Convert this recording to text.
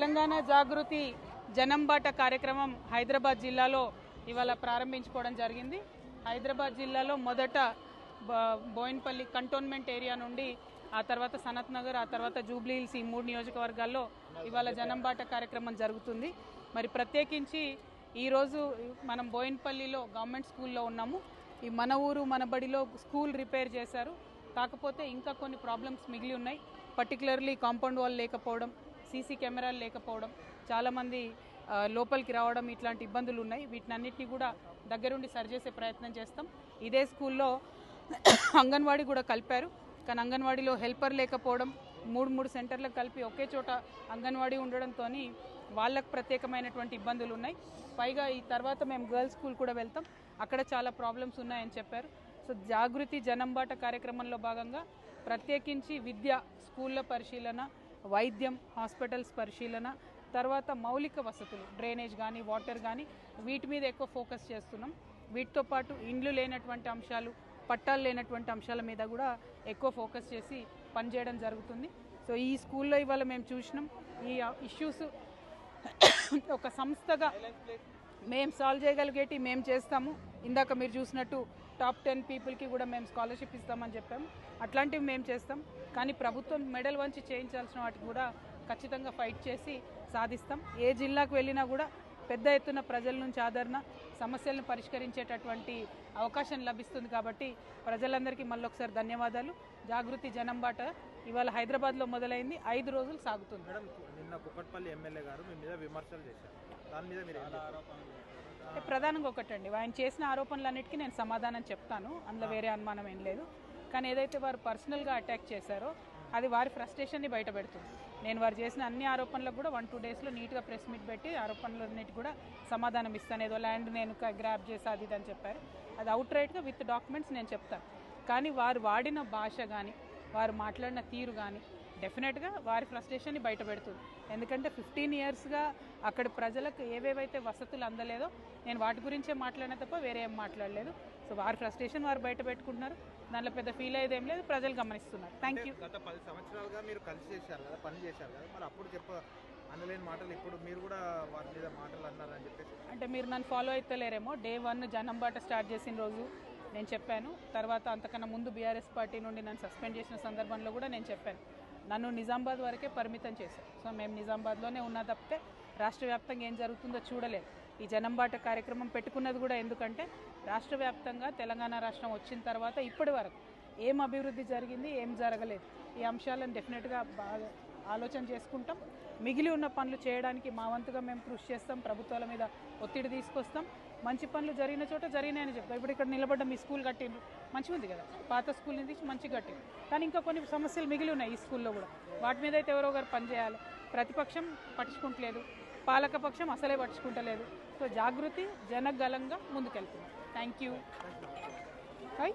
తెలంగాణ జాగృతి జనంబాట కార్యక్రమం హైదరాబాద్ జిల్లాలో ఇవాళ ప్రారంభించుకోవడం జరిగింది. హైదరాబాద్ జిల్లాలో మొదట బ- బోయిన్పల్లి కంటోన్మెంట్ ఏరియా నుండి ఆ తర్వాత సనత్ నగర్ ఆ తర్వాత జూబ్లీ హిల్స్ ఈ మూడు నియోజకవర్గాల్లో ఇవాళ జనంబాట కార్యక్రమం జరుగుతుంది. మరి ప్రత్యేకించి ఈరోజు మనం బోయిన్పల్లిలో గవర్నమెంట్ స్కూల్లో ఉన్నాము. ఈ మన ఊరు మన బడిలో స్కూల్ రిపేర్ చేశారు. కాకపోతే ఇంకా కొన్ని ప్రాబ్లమ్స్ మిగిలి ఉన్నాయి. పర్టికులర్లీ కాంపౌండ్ వాల్ లేకపోవడం సీసీ కెమెరాలు లేకపోవడం చాలామంది లోపలికి రావడం ఇట్లాంటి ఇబ్బందులు ఉన్నాయి వీటినన్నిటినీ కూడా దగ్గరుండి సరిచేసే ప్రయత్నం చేస్తాం. ఇదే స్కూల్లో అంగన్వాడీ కూడా కలిపారు. కానీ అంగన్వాడీలో హెల్పర్ లేకపోవడం మూడు మూడు సెంటర్లకు కలిపి ఒకే చోట అంగన్వాడీ ఉండడంతో వాళ్ళకు ప్రత్యేకమైనటువంటి ఇబ్బందులు ఉన్నాయి పైగా ఈ తర్వాత మేము గర్ల్స్ స్కూల్ కూడా వెళ్తాం. అక్కడ చాలా ప్రాబ్లమ్స్ ఉన్నాయని చెప్పారు. సో జాగృతి జనంబాట కార్యక్రమంలో భాగంగా ప్రత్యేకించి విద్య స్కూళ్ళ పరిశీలన వైద్యం హాస్పిటల్స్ పరిశీలన తర్వాత మౌలిక వసతులు డ్రైనేజ్ కానీ వాటర్ కానీ వీటి మీద ఎక్కువ ఫోకస్ చేస్తున్నాం. వీటితో పాటు ఇండ్లు లేనటువంటి అంశాలు పట్టాలు లేనటువంటి అంశాల మీద కూడా ఎక్కువ ఫోకస్ చేసి పనిచేయడం జరుగుతుంది. సో ఈ స్కూల్లో ఇవాళ మేము చూసినాం ఈ ఇష్యూస్ ఒక సంస్థగా మేము సాల్వ్ చేయగలిగేటి మేము చేస్తాము. ఇందాక మీరు చూసినట్టు టాప్ టెన్ పీపుల్కి కూడా మేము స్కాలర్షిప్ ఇస్తామని చెప్పాము అట్లాంటివి మేము చేస్తాం. కానీ ప్రభుత్వం మెడల్ వంచి చేయించాల్సిన వాటికి కూడా ఖచ్చితంగా ఫైట్ చేసి సాధిస్తాం. ఏ జిల్లాకు వెళ్ళినా కూడా పెద్ద ఎత్తున ప్రజల నుంచి ఆదరణ సమస్యలను పరిష్కరించేటటువంటి అవకాశం లభిస్తుంది కాబట్టి ప్రజలందరికీ మళ్ళొకసారి ధన్యవాదాలు. జాగృతి జనం బాట ఇవాళ హైదరాబాద్లో మొదలైంది. ఐదు రోజులు సాగుతుంది. మేడం నిన్న కుక్కట్పల్లి ఎమ్మెల్యే గారు మీ మీద విమర్శలు చేశారు. దాని మీద మీరు ప్రధానంగా ఒకటండి. ఆయన చేసిన ఆరోపణలన్నిటికీ నేను సమాధానం చెప్తాను. అందులో వేరే అనుమానం ఏం లేదు. కానీ ఏదైతే వారు పర్సనల్గా అటాక్ చేశారో అది వారి ఫ్రస్ట్రేషన్ని బయట పెడుతుంది నేను వారు చేసిన అన్ని ఆరోపణలకు కూడా వన్ టూ డేస్లో నీట్గా ప్రెస్ మీట్ పెట్టి ఆరోపణలన్నిటి కూడా సమాధానం ఇస్తాను. ఏదో ల్యాండ్ నేను గ్రాప్ చేసి అది ఇది అని చెప్పారు. అది అవుట్ రైట్గా విత్ డాక్యుమెంట్స్ నేను చెప్తాను. కానీ వారు వాడిన భాష కానీ వారు మాట్లాడిన తీరు కానీ డెఫినెట్గా వారి ఫ్రస్ట్రేషన్ని బయట పెడుతుంది. ఎందుకంటే ఫిఫ్టీన్ ఇయర్స్గా అక్కడ ప్రజలకు ఏవేవైతే వసతులు అందలేదో నేను వాటి గురించే మాట్లాడిన తప్ప వేరే ఏం మాట్లాడలేదు. సో వారి ఫ్రస్ట్రేషన్ వారు బయట పెట్టుకుంటున్నారు. దాంట్లో పెద్ద ఫీల్ అయ్యేది ఏం లేదు. ప్రజలు గమనిస్తున్నారు. థ్యాంక్ యూ గత పది సంవత్సరాలుగా మీరు కలిసి చేశారు కదా పని చేశారు కదా మరి అప్పుడు చెప్ప అనలేని మాటలు ఇప్పుడు మీరు కూడా వారి మీద మాటలు అన్నారని చెప్పేసి. అంటే మీరు నన్ను ఫాలో అవుతలేరేమో డే వన్ జనంబాట స్టార్ట్ చేసిన రోజు నేను చెప్పాను. తర్వాత అంతకన్నా ముందు బీఆర్ఎస్ పార్టీ నుండి నన్ను సస్పెండ్ చేసిన సందర్భంలో కూడా నేను చెప్పాను. నన్ను నిజామాబాద్ వరకే పరిమితం చేశారు. సో మేము నిజామాబాద్లోనే ఉన్నా తప్పితే రాష్ట్ర వ్యాప్తంగా ఏం జరుగుతుందో చూడలేదు. ఈ జనంబాట కార్యక్రమం పెట్టుకున్నది కూడా ఎందుకంటే రాష్ట్ర వ్యాప్తంగా తెలంగాణ రాష్ట్రం వచ్చిన తర్వాత ఇప్పటి వరకు ఏం అభివృద్ధి జరిగింది ఏం జరగలేదు. ఈ అంశాలను డెఫినెట్గా బాగా ఆలోచన చేసుకుంటాం. మిగిలి ఉన్న పనులు చేయడానికి మా వంతుగా మేము కృషి చేస్తాం. ప్రభుత్వాల మీద ఒత్తిడి తీసుకొస్తాం. మంచి పనులు జరిగిన చోట జరిగినాయని చెప్తాం ఇప్పుడు ఇక్కడ నిలబడ్డ మీ స్కూల్ కట్టిండ్రు. మంచిగా ఉంది కదా? పాత స్కూల్ నుంచి మంచిగా కట్టింది కానీ ఇంకా కొన్ని సమస్యలు మిగిలి ఉన్నాయి ఈ స్కూల్లో కూడా. వాటి మీద అయితే ఎవరో ఒకరు పనిచేయాలి ప్రతిపక్షం పట్టించుకుంటలేదు. పాలకపక్షం అసలే పట్టించుకుంటలేదు. సో జాగృతి జనగలంగా ముందుకెళ్తుంది. Thank you hi